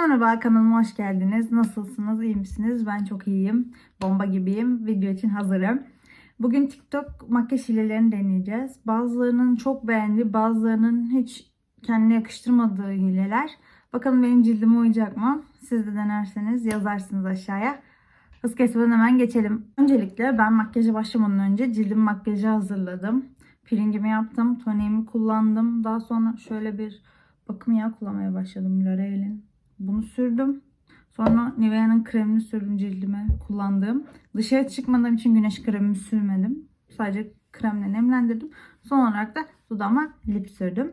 Herkese merhaba kanalıma hoş geldiniz. Nasılsınız? İyi misiniz? Ben çok iyiyim. Bomba gibiyim. Video için hazırım. Bugün TikTok makyaj hilelerini deneyeceğiz. Bazılarının çok beğendiği, bazılarının hiç kendine yakıştırmadığı hileler. Bakalım benim cildime uyacak mı? Siz de denerseniz yazarsınız aşağıya. Hız kesmeden hemen geçelim. Öncelikle ben makyaja başlamadan önce cildim makyajı hazırladım. Peelingimi yaptım, toniğimi kullandım. Daha sonra şöyle bir bakım yağı kullanmaya başladım L'Oreal'in. Bunu sürdüm. Sonra Nivea'nın kremini sürdüm cildime kullandığım. Dışarı çıkmadığım için güneş kremimi sürmedim. Sadece kremle nemlendirdim. Son olarak da dudağıma lip sürdüm.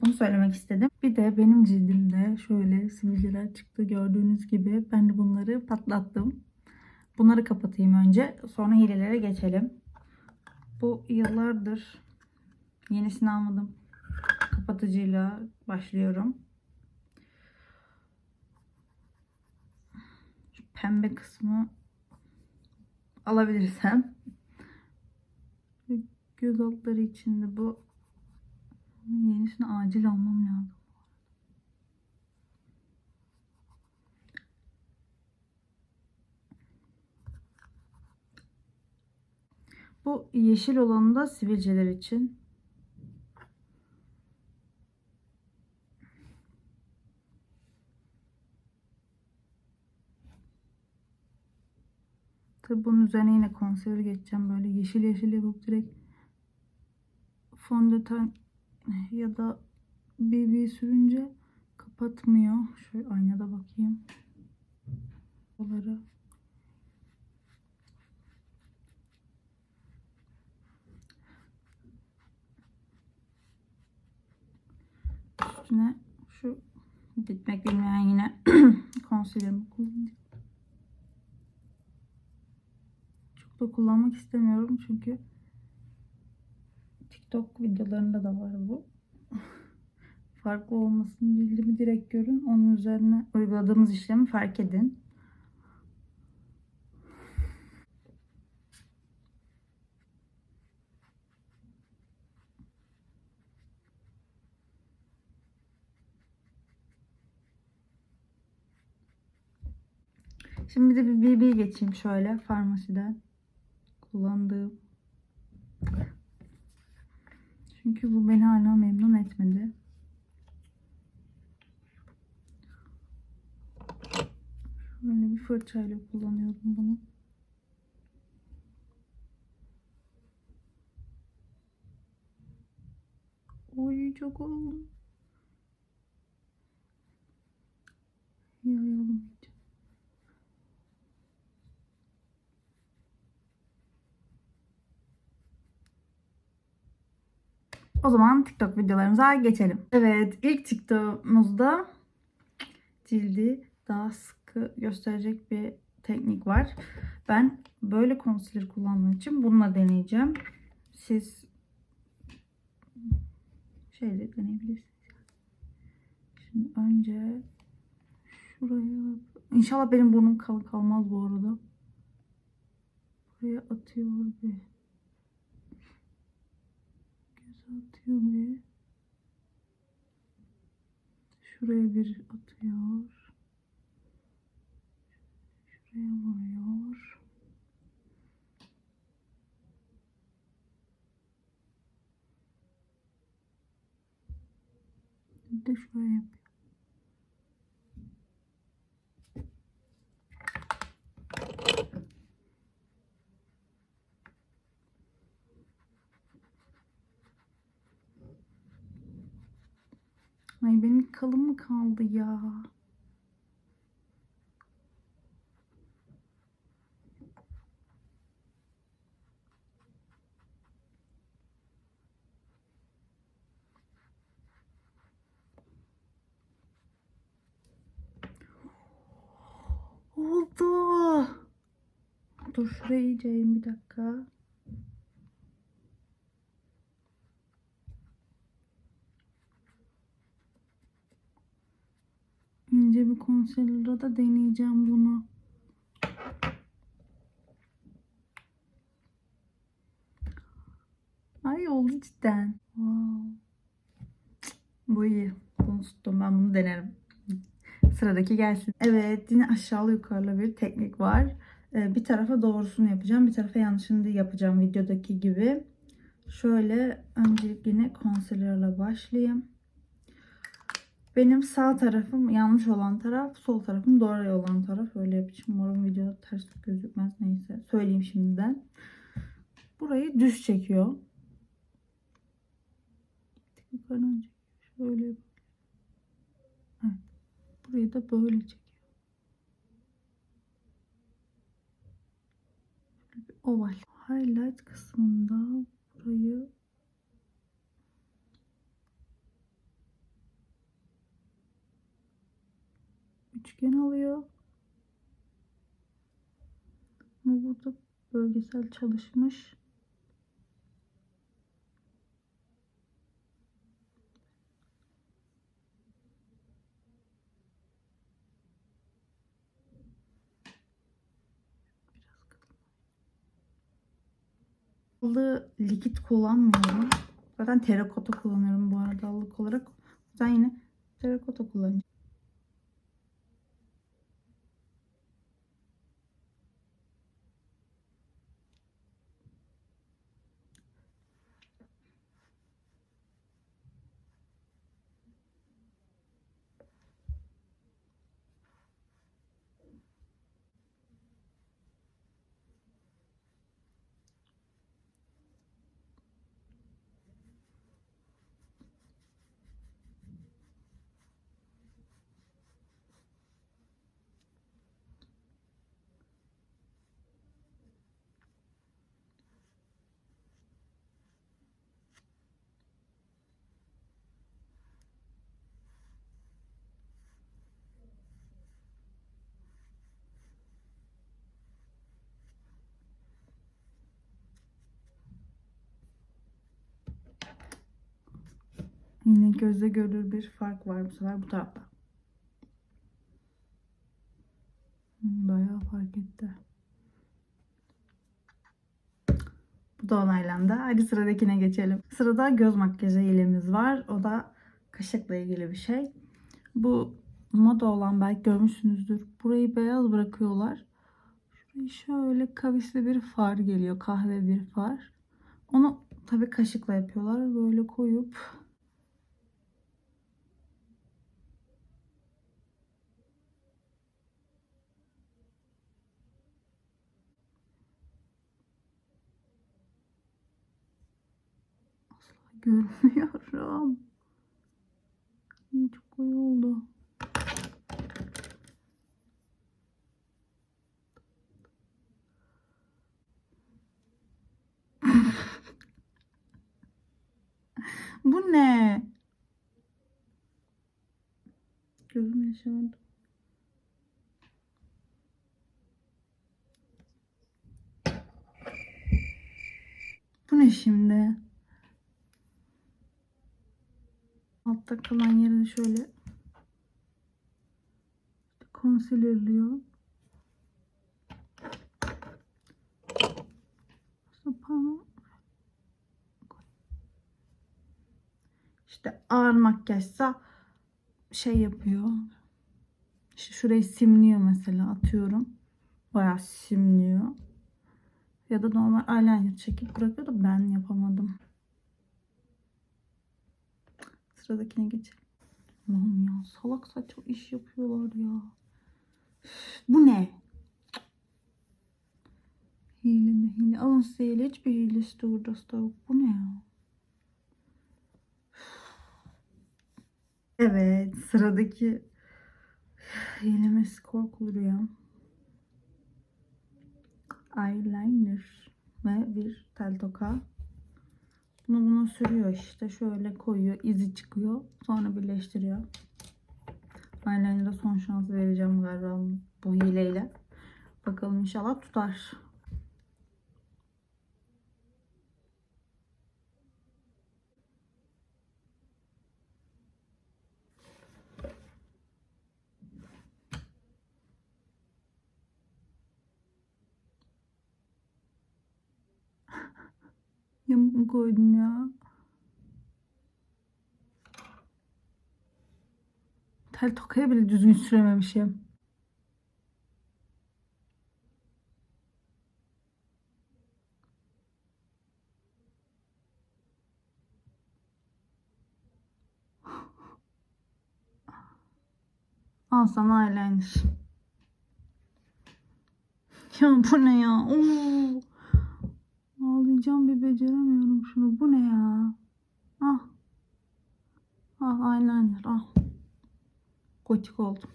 Bunu söylemek istedim. Bir de benim cildimde şöyle sivilceler çıktı gördüğünüz gibi. Ben de bunları patlattım. Bunları kapatayım önce. Sonra hilelere geçelim. Bu yıllardır yenisini almadım. Kapatıcıyla başlıyorum. Şu pembe kısmı alabilirsem. Göz altları içinde bu. Yenisini acil almam lazım. Bu yeşil olanı da sivilceler için. Tabi bunun üzerine yine konseler geçeceğim. Böyle yeşil yeşil yapıp direkt fondöten ya da BB sürünce kapatmıyor. Şöyle aynada bakayım. Buraları. Üstüne şu bitmek bilmeyen yine konsilerimi kullanacağım. Çok da kullanmak istemiyorum çünkü TikTok videolarında da var bu. Farklı olmasın cildimi direkt görün. Onun üzerine uyguladığımız işlemi fark edin. Şimdi de bir BB geçeyim şöyle farmasiden kullandığım. Çünkü bu beni hala memnun etmedi. Şöyle bir fırçayla kullanıyorum bunu. Oy çok oldu. O zaman TikTok videolarımıza geçelim. Evet ilk TikTok'umuzda cildi daha sıkı gösterecek bir teknik var. Ben böyle concealer kullandığım için bununla deneyeceğim. Siz şeyle deneyebilirsiniz. Şimdi önce şuraya İnşallah benim burnum kalın kalmaz bu arada. Buraya atıyor bir. Atıyor bir. Şuraya bir atıyor. Şuraya vuruyor. Bir de şuraya yapıyor. Ay benim kalın mı kaldı ya? Oldu. Dur şuraya iyice eğeyim bir dakika. İnce bir concealer'la da deneyeceğim bunu. Ay oldu cidden. Bu iyi. Bunu tuttum. Ben bunu denerim. Sıradaki gelsin. Evet yine aşağılı yukarılı bir teknik var. Ee, bir tarafa doğrusunu yapacağım. Bir tarafa yanlışını yapacağım videodaki gibi. Şöyle öncelikle yine concealer'la başlayayım. Benim sağ tarafım yanlış olan taraf, sol tarafım doğru olan taraf. Öyle yapacağım. Umarım video ters gözükmez. Neyse. Söyleyeyim şimdiden. Burayı düz çekiyor. Yukarıdan. Şöyle. Evet. Burayı da böyle çekiyor. Oval. Highlight kısmında burayı üçgen alıyor. Ama burada bölgesel çalışmış. Allı likit kullanmıyorum. Zaten terakota kullanıyorum bu arada allık olarak. Yüzden yine terakota kullanacağım. Yine gözle görülür bir fark var bu sefer bu tarafta. Hmm, Bayağı fark etti. Bu da onaylandı. Hadi sıradakine geçelim. Sırada göz makyajı ilimiz var. O da kaşıkla ilgili bir şey. Bu moda olan belki görmüşsünüzdür. Burayı beyaz bırakıyorlar. Şurayı şöyle kavisli bir far geliyor. Kahve bir far. Onu tabii kaşıkla yapıyorlar. Böyle koyup görmüyorum. Çok koyu oldu. Bu ne? Gözüm yaşardı. Bu ne şimdi? Altta kalan yerini şöyle. Sapan. İşte ağır makyajsa şey yapıyor. İşte şurayı simliyor mesela atıyorum. Bayağı simliyor. Ya da normal eyeliner çekip bırakıyor da ben yapamadım. Sıradakine geçelim. Allah'ım ya salak saçma iş yapıyorlar ya. Bu ne? Hile mi hile? Alın size hile. Hiçbir hilesi de burada yok. Bu ne ya? Evet sıradaki hilemesi korkulur ya. Eyeliner ve bir tel toka. Bunu buna sürüyor işte. Şöyle koyuyor. izi çıkıyor. Sonra birleştiriyor. Eyeliner'a son şans vereceğim galiba bu hileyle. Bakalım inşallah tutar. Yamuk mu koydum ya? Tel tokayı bile düzgün sürememişim. Al sana eyeliner. Ya bu ne ya? Of. Ağlayacağım bir beceremiyorum şunu. Bu ne ya? Ah. Ah eyeliner ah. Gotik oldum.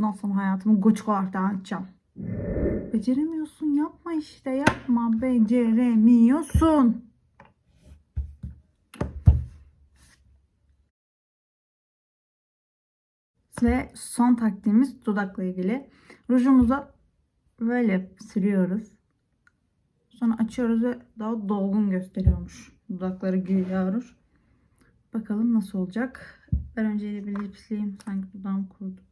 Bundan sonra hayatımı goçuk olarak devam edeceğim. Beceremiyorsun yapma işte yapma beceremiyorsun. Ve son taktiğimiz dudakla ilgili. Rujumuzu böyle sürüyoruz. Sonra açıyoruz ve daha dolgun gösteriyormuş. Dudakları gülüyor. Bakalım nasıl olacak. Ben önce bir lipsleyeyim. Sanki dudağım kurudu.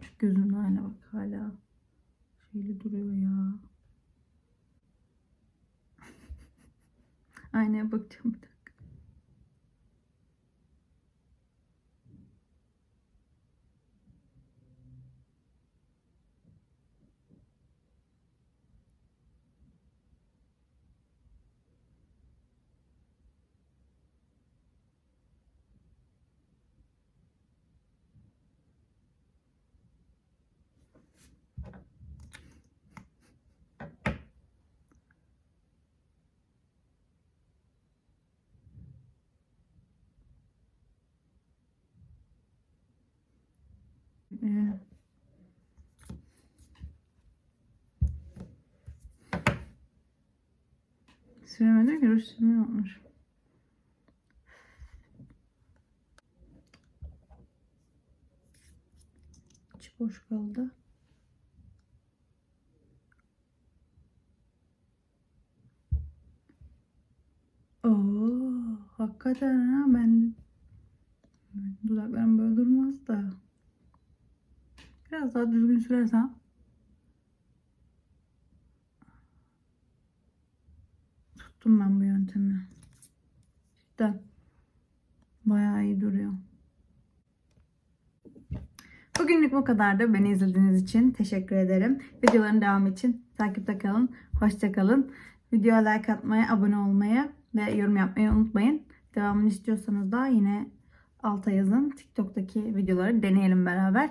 Şu gözümün haline bak hala. Şeyli duruyor ya. Aynaya bakacağım bir dakika. Ruj sürmeyi unutmuş. İçi boş kaldı. Oo, hakikaten ha ben dudaklarım böyle durmaz da. Biraz daha düzgün sürersem. Tuttum ben bu yöntemi. Cidden. Bayağı iyi duruyor. Bugünlük bu kadardı. Beni izlediğiniz için teşekkür ederim. Videoların devamı için takipte kalın. Hoşça kalın. Videoya like atmayı, abone olmayı ve yorum yapmayı unutmayın. Devamını istiyorsanız da yine alta yazın. TikTok'taki videoları deneyelim beraber.